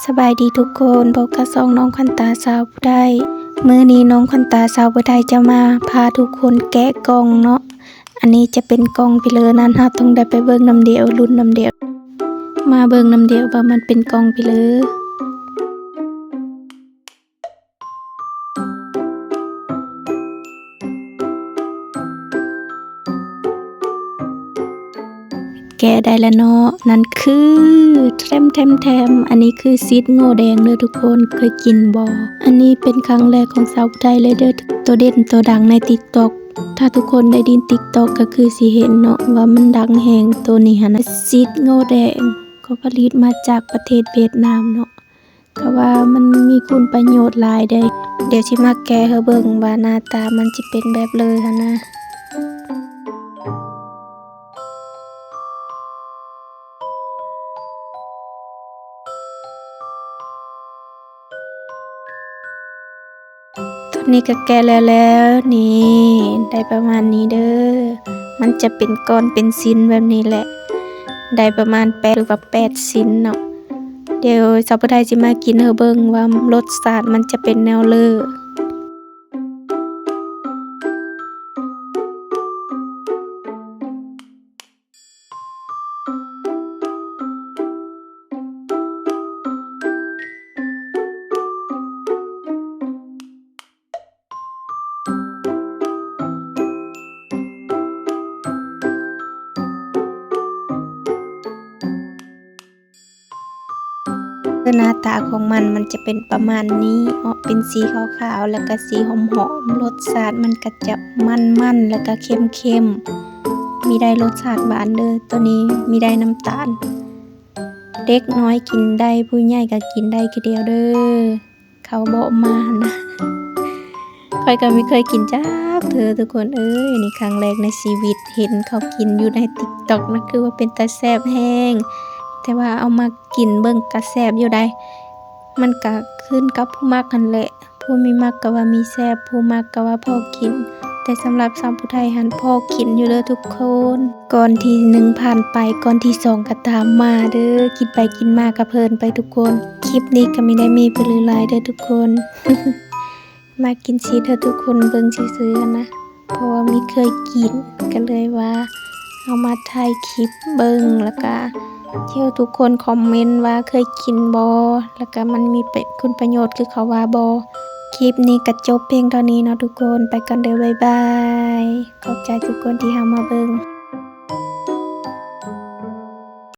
สบายดีทุกคนพบกับซองน้องควันตาสาวผู้ได้มือนี้น้องควันตาสาวผู้ได้จะมาพาทุกคนแกะกล่องเนาะ อันนี้จะเป็นกล่องไปเลยนั้นฮะต้องได้ไปเบิ้งน้ำเดียวรุ่นน้ำเดียว มาเบิ้งน้ำเดียวว่ามันเป็นกล่องไปเลย แกะได้แล้วเนาะนั่นคือแทมแทมแทมอันนี้คือซีดโง่แดงเด้อทุกคนเคยกินบ่อันนี้เป็นครั้งแรกของสาวไทยเลยเด้อตัวเด่นตัวดังใน TikTok ถ้าทุกคนได้ดิน TikTok ก็คือสิเห็นเนาะว่ามันดังแฮงตัวนี้หั่นะซีดโง่แดงก็ผลิตมาจากประเทศเวียดนามเนาะก็ว่ามันมีคุณประโยชน์หลายเด้เดี๋ยวสิมาแกะให้เบิ่งว่าหน้าตามันสิเป็นแบบเลยหั่นนะ นนี้ก็แก่แล้วแล้วนี่ได้ประมาณนี้เด้อมันจะเป็นก้อนเป็นชิ้นแบบนี้แหละ ได้ประมาณแปดหรือว่าแปดชิ้นเนาะเดี๋ยวสัปดาห์จะมากินเฮอเบิงว่ารสชาติมันจะเป็นแนวเลอ หน้าตาของมันมันจะเป็นประมาณนี้ออกเป็นสีขาวๆ แล้วก็สีหอมๆ รสชาติมันก็จะมันๆ แล้วก็เค็มๆ มีได้รสชาติหวานเด้อตัวนี้มีได้น้ำตาล เด็กน้อยกินได้ผู้ใหญ่ก็กินได้คือเดียวเด้อ เขาบอกมานะค่อยก็ไม่เคยกินจ้าเธอทุกคนเอ้ยนี่ครั้งแรกในชีวิตเห็นเขากินอยู่ใน TikTok นะคือว่าเป็นตาแซบแห้ง แต่ว่าเอามากินเบิ่งกระแซบอยู่ได้ มันก็ขึ้นกับผู้มักกันแหละ ผู้มีมักก็ว่ามีแซบผู้มักก็ว่าพอกิน แต่สำหรับสาวผู้ไทยหันพอกินอยู่เด้อทุกคน ก่อนที่หนึ่งผ่านไปก่อนที่สองก็ตามมาเด้อกินไปกินมาก็เพลินไปทุกคน คลิปนี้ก็ไม่ได้มีไปลือลายเด้อทุกคน มากินชีสเด้อทุกคนเบิ่งซื่อๆนะ เพราะว่ามีเคยกินก็เลยว่า เอามาถ่ายคลิปเบิ่งแล้วก็ เที่ยวทุกคนคอมเมนต์ว่าเคยกินบอแล้วก็มันมีเป็นคุณประโยชน์คือเขาว่าบอคลิปนี้ก็จบเพียงเท่านี้เนาะทุกคนไปกันเด้อบ๊ายบาย ขอบใจทุกคนที่เข้ามาเบิ่ง